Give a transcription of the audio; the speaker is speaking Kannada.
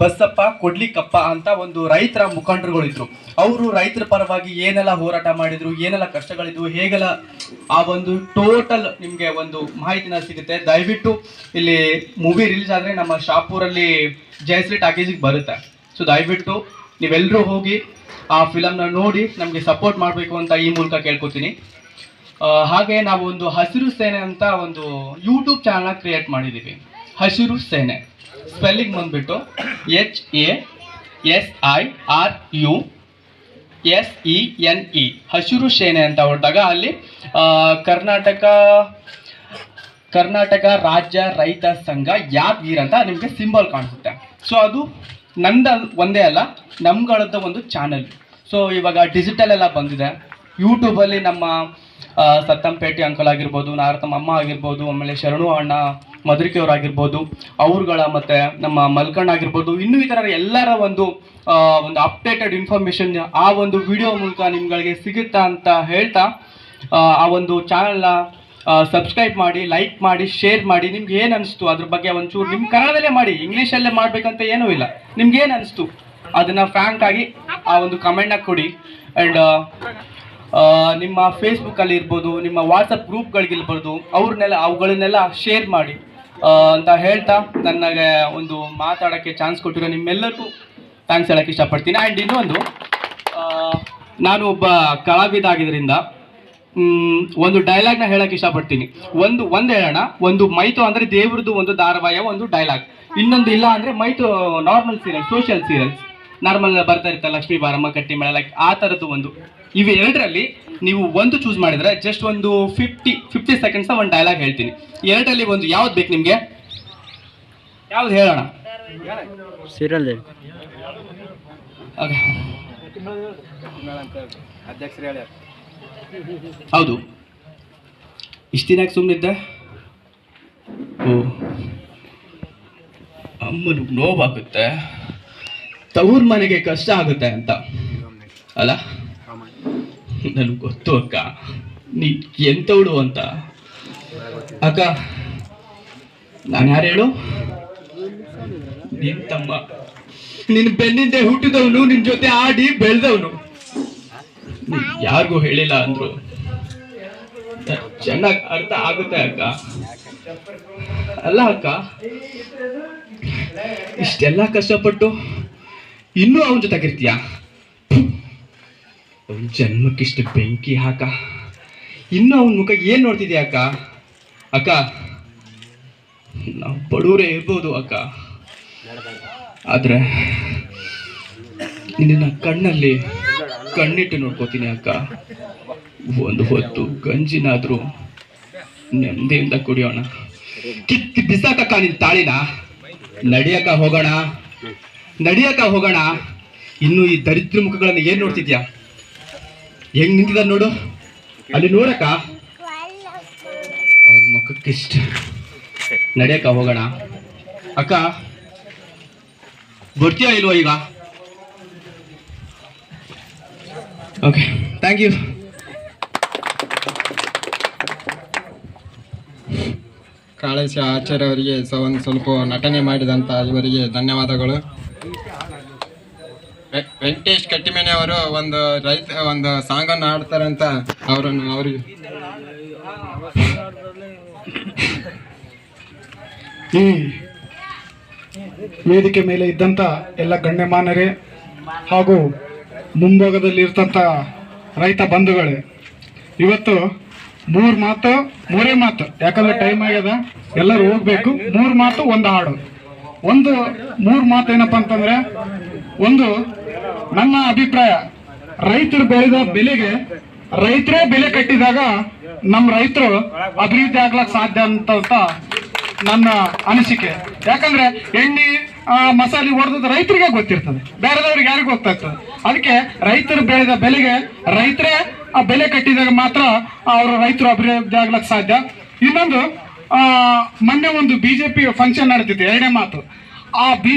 ಬಸಪ್ಪ ಕೊಡ್ಲಿಕ್ಕಪ್ಪ ಅಂತ ಒಂದು ರೈತರ ಮುಖಂಡರುಗಳಿದ್ರು. ಅವರು ರೈತರ ಪರವಾಗಿ ಏನೆಲ್ಲ ಹೋರಾಟ ಮಾಡಿದ್ರು, ಏನೆಲ್ಲ ಕಷ್ಟಗಳಿದ್ವು, ಹೇಗೆಲ್ಲ ಆ ಒಂದು ಟೋಟಲ್ ನಿಮಗೆ ಒಂದು ಮಾಹಿತಿನ ಸಿಗುತ್ತೆ. ದಯವಿಟ್ಟು ಇಲ್ಲಿ ಮೂವಿ ರಿಲೀಸ್ ಆದರೆ ನಮ್ಮ ಶಾಪೂರಲ್ಲಿ ಜಯಶ್ರೀ ಟಾಕೀಸಿಗೆ ಬರುತ್ತೆ. ಸೊ ದಯವಿಟ್ಟು ನೀವೆಲ್ಲರೂ ಹೋಗಿ ಆ ಫಿಲಮ್ನ ನೋಡಿ ನಮಗೆ ಸಪೋರ್ಟ್ ಮಾಡಬೇಕು ಅಂತ ಈ ಮೂಲಕ ಕೇಳ್ಕೊತೀನಿ. ಹಾಗೆ ನಾವು ಒಂದು ಹಸಿರು ಸೇನೆ ಅಂತ ಒಂದು ಯೂಟ್ಯೂಬ್ ಚಾನಲ್ನ ಕ್ರಿಯೇಟ್ ಮಾಡಿದ್ದೀವಿ ಹಸಿರು ಸೇನೆ. ಸ್ಪೆಲ್ಲಿಂಗ್ ಬಂದ್ಬಿಟ್ಟು H A S I R U S E N E ಹಸಿರು ಸೇನೆ ಅಂತ ಹೊರಟಾಗ ಅಲ್ಲಿ ಕರ್ನಾಟಕ ಕರ್ನಾಟಕ ರಾಜ್ಯ ರೈತ ಸಂಘ ಯಾದಗಿರ್ ಅಂತ ನಿಮಗೆ ಸಿಂಬಲ್ ಕಾಣಿಸುತ್ತೆ. ಸೊ ಅದು ನಂದ ಒಂದೇ ಅಲ್ಲ, ನಮ್ಗಳದ್ದು ಒಂದು ಚಾನಲ್ ಸೊ ಇವಾಗ ಡಿಜಿಟಲ್ ಎಲ್ಲ ಬಂದಿದೆ. ಯೂಟ್ಯೂಬಲ್ಲಿ ನಮ್ಮ ಸತ್ತಂಪೇಟೆ ಅಂಕಲ್ ಆಗಿರ್ಬೋದು ನಾರತಮ್ಮ ಅಮ್ಮ ಆಗಿರ್ಬೋದು ಆಮೇಲೆ ಶರಣು ಅಣ್ಣ ಆಗಿರ್ಬೋದು ಅವ್ರುಗಳ ಮತ್ತೆ ನಮ್ಮ ಮಲ್ಕಣ್ಣ ಆಗಿರ್ಬೋದು ಇನ್ನೂ ಥರ ಎಲ್ಲರ ಒಂದು ಒಂದು ಅಪ್ಡೇಟೆಡ್ ಇನ್ಫಾರ್ಮೇಷನ್ ಆ ಒಂದು ವಿಡಿಯೋ ಮೂಲಕ ನಿಮ್ಗಳಿಗೆ ಸಿಗುತ್ತಾ ಅಂತ ಹೇಳ್ತಾ ಆ, ಆ ಒಂದು ಚಾನಲ್ನ ಸಬ್ಸ್ಕ್ರೈಬ್ ಮಾಡಿ ಲೈಕ್ ಮಾಡಿ ಶೇರ್ ಮಾಡಿ ನಿಮ್ಗೆ ಏನು ಅನಿಸ್ತು? ಅದ್ರ ಬಗ್ಗೆ ಒಂಚೂರು ನಿಮ್ಮ ಕನ್ನಡದಲ್ಲೇ ಮಾಡಿ ಇಂಗ್ಲೀಷಲ್ಲೇ ಮಾಡಬೇಕಂತ ಏನೂ ಇಲ್ಲ. ನಿಮ್ಗೆ ಏನು ಅನಿಸ್ತು? ಅದನ್ನು ಫ್ರ್ಯಾಂಕ್ ಆಗಿ ಆ ಒಂದು ಕಮೆಂಟ್ನ ಕೊಡಿ. ಆ್ಯಂಡ್ ನಿಮ್ಮ ಫೇಸ್ಬುಕ್ಕಲ್ಲಿ ಇರ್ಬೋದು ನಿಮ್ಮ ವಾಟ್ಸಪ್ ಗ್ರೂಪ್ಗಳಿಗಿರ್ಬೋದು ಅವ್ರನ್ನೆಲ್ಲ ಅವುಗಳನ್ನೆಲ್ಲ ಶೇರ್ ಮಾಡಿ. ಅಂತ ಹೇಳ್ತಾ ನನಗೆ ಒಂದು ಮಾತಾಡೋಕ್ಕೆ ಚಾನ್ಸ್ ಕೊಟ್ಟಿರೋ ನಿಮ್ಮೆಲ್ಲರಿಗೂ ಥ್ಯಾಂಕ್ಸ್ ಹೇಳೋಕ್ಕೆ ಇಷ್ಟಪಡ್ತೀನಿ. ಆ್ಯಂಡ್ ಇನ್ನೊಂದು ನಾನು ಒಬ್ಬ ಕಲಾವಿದ ಆಗಿದ್ದರಿಂದ ಮ್, ಒಂದು ಡೈಲಾಗ್ನ ಹೇಳೋಕ್ಕೆ ಇಷ್ಟಪಡ್ತೀನಿ. ಒಂದು ಒಂದು ಹೇಳೋಣ. ಒಂದು ಮೈತು ಅಂದರೆ ದೇವ್ರದ್ದು ಒಂದು ಧಾರಾವಾಹಿಯ ಒಂದು ಡೈಲಾಗ್ ಇನ್ನೊಂದು ಇಲ್ಲ ಅಂದರೆ ಮೈತು normal serial social serials normal ಬರ್ತಾ ಇರ್ತಾರೆ ಲಕ್ಷ್ಮೀ ಬಾರಮ್ಮ ಕಟ್ಟಿ ಮೇಳ ಲೈಕ್ ಆ ಥರದ್ದು ಒಂದು. ಇವು ಎರಡರಲ್ಲಿ ನೀವು ಒಂದು ಚೂಸ್ ಮಾಡಿದ್ರೆ ಜಸ್ಟ್ ಒಂದು ಫಿಫ್ಟಿ ಫಿಫ್ಟಿ ಸೆಕೆಂಡ್ಸ್ ಒಂದು ಡೈಲಾಗ್ ಹೇಳ್ತೀನಿ. ಎರಡರಲ್ಲಿ ಒಂದು ಯಾವ್ದು ಬೇಕು ನಿಮಗೆ? ಯಾವ್ದು ಹೇಳೋಣ? ಸೀರಿಯಲ್ ಓಕೆ ಅಧ್ಯಕ್ಷರು ಹೇಳ್ಯಾರ ಹೌದು. ಇಷ್ಟು ದಿನ ಸುಮ್ಮನಿದ್ದೆ ಓ. ಅಮ್ಮನಿಗೆ ನೋವಾಗುತ್ತೆ ತವ್ರ ಮನೆಗೆ ಕಷ್ಟ ಆಗುತ್ತೆ ಅಂತ. ಅಲ್ಲ? ನನಗೆ ಗೊತ್ತು ಅಕ್ಕ. ನೀ ಎಂತವಳು ಅಂತ. ಅಕ್ಕ, ನಾನು ಯಾರು ಹೇಳು? ನಿನ್ ತಮ್ಮ. ನಿನ್ ಬೆನ್ನಿಂದೆ ಹುಟ್ಟಿದವನು, ನಿನ್ ಜೊತೆ ಆಡಿ ಬೆಳೆದವನು. ಯಾರಿಗೂ ಹೇಳಿಲ್ಲ ಅಂದ್ರು. ಚೆನ್ನಾಗಿ ಅರ್ಥ ಆಗುತ್ತೆ ಅಕ್ಕ. ಅಲ್ಲ ಅಕ್ಕ, ಇಷ್ಟೆಲ್ಲ ಕಷ್ಟಪಟ್ಟು ಇನ್ನೂ ಅವನ ಜೊತೆಗಿರ್ತೀಯ? ಅವನ ಜನ್ಮಕ್ಕಿಷ್ಟು ಬೆಂಕಿ ಹಾಕ. ಇನ್ನು ಅವನ ಮುಖ ಏನು ನೋಡ್ತಿದ್ಯಾ ಅಕ್ಕ? ಅಕ್ಕ, ನಾವು ಬಡವರೇ ಇರ್ಬೋದು ಅಕ್ಕ. ಆದ್ರೆ ನಿನ್ನ ಕಣ್ಣಲ್ಲಿ ಕಣ್ಣಿಟ್ಟು ನೋಡ್ಕೋತೀನಿ ಅಕ್ಕ. ಒಂದು ಹೊತ್ತು ಗಂಜಿನಾದರೂ ನೆಮ್ಮದಿಯಿಂದ ಕುಡಿಯೋಣ. ಕಿತ್ತಿ ಬಿಸಾಕಕ್ಕ ನಿನ್ನ ತಾಳಿನ. ನಡಿಯಕ್ಕ ಹೋಗೋಣ. ನಡಿಯಕ್ಕ ಹೋಗೋಣ. ಇನ್ನು ಈ ದರಿದ್ರ ಮುಖಗಳನ್ನ ಏನ್ ನೋಡ್ತಿದ್ಯಾ? ಹೆಂಗ್ ನಿಂತಿದ ನೋಡು. ಅಲ್ಲಿ ನೋಡಕ್ಕ ಅವನ ಮುಖಕ್ಕಿಷ್ಟ ನಡಿಯಕ ಹೋಗೋಣ. ಅಕ್ಕ, ಬರ್ತೀಯಾ ಇಲ್ವಾ ಈಗ? Okay thank you Kalesha Acharya ಅವರಿಗೆ ಸ ಒಂದು ಸ್ವಲ್ಪ ನಟನೆ ಮಾಡಿದಂಥ ಇವರಿಗೆ ಧನ್ಯವಾದಗಳು. ವೆಂಕಟೇಶ್ ಕಟ್ಟಿಮೇನೆ ಅವರು ಒಂದು ರೈತ, ಒಂದು ಸಾಂಗನ್ನು ಹಾಡ್ತಾರಂತ ಅವರನ್ನು ಅವರಿಗೆ. ಈ ವೇದಿಕೆ ಮೇಲೆ ಇದ್ದಂಥ ಎಲ್ಲ ಗಣ್ಯಮಾನ್ಯರೇ ಹಾಗೂ ಮುಂಭಾಗದಲ್ಲಿ ಇರ್ತಂಥ ರೈತ ಬಂಧುಗಳೇ, ಇವತ್ತು ಮೂರು ಮಾತು, ಮೂರೇ ಮಾತು. ಯಾಕಂದ್ರೆ ಟೈಮ್ ಆಗ್ಯದ. ಎಲ್ಲರೂ ಹೋಗ್ಬೇಕು. ಮೂರು ಮಾತು, ಒಂದು ಹಾಡು. ಒಂದು ಮೂರು ಮಾತು ಏನಪ್ಪ ಅಂತಂದ್ರೆ, ಒಂದು ನನ್ನ ಅಭಿಪ್ರಾಯ. ರೈತರು ಬೆಳೆದ ಬೆಲೆಗೆ ರೈತರೇ ಬೆಲೆ ಕಟ್ಟಿದಾಗ ನಮ್ಮ ರೈತರು ಅಭಿವೃದ್ಧಿ ಆಗ್ಲಕ್ ಸಾಧ್ಯ ಅಂತ ನನ್ನ ಅನಿಸಿಕೆ. ಯಾಕಂದ್ರೆ ಎಣ್ಣೆ ಮಸಾಲೆ ಹೊಡೆದ ರೈತರಿಗೆ ಗೊತ್ತಿರ್ತದೆ. ಬೇರೆದವ್ರಿಗೆ ಯಾರಿಗೂ ಗೊತ್ತಾಗ್ತದೆ. ಅದಕ್ಕೆ ರೈತರು ಬೆಳೆದ ಬೆಲೆಗೆ ರೈತರೇ ಆ ಬೆಲೆ ಕಟ್ಟಿದಾಗ ಮಾತ್ರ ಅವರು ರೈತರು ಅಭಿವೃದ್ಧಿ ಆಗ್ಲಕ್ ಸಾಧ್ಯ. ಇನ್ನೊಂದು ಆ, ಮೊನ್ನೆ ಒಂದು ಬಿಜೆಪಿ ಫಂಕ್ಷನ್ ನಡೆದಿದೆ ಎರಡನೇ ಮಾತು. ಆ ಬಿ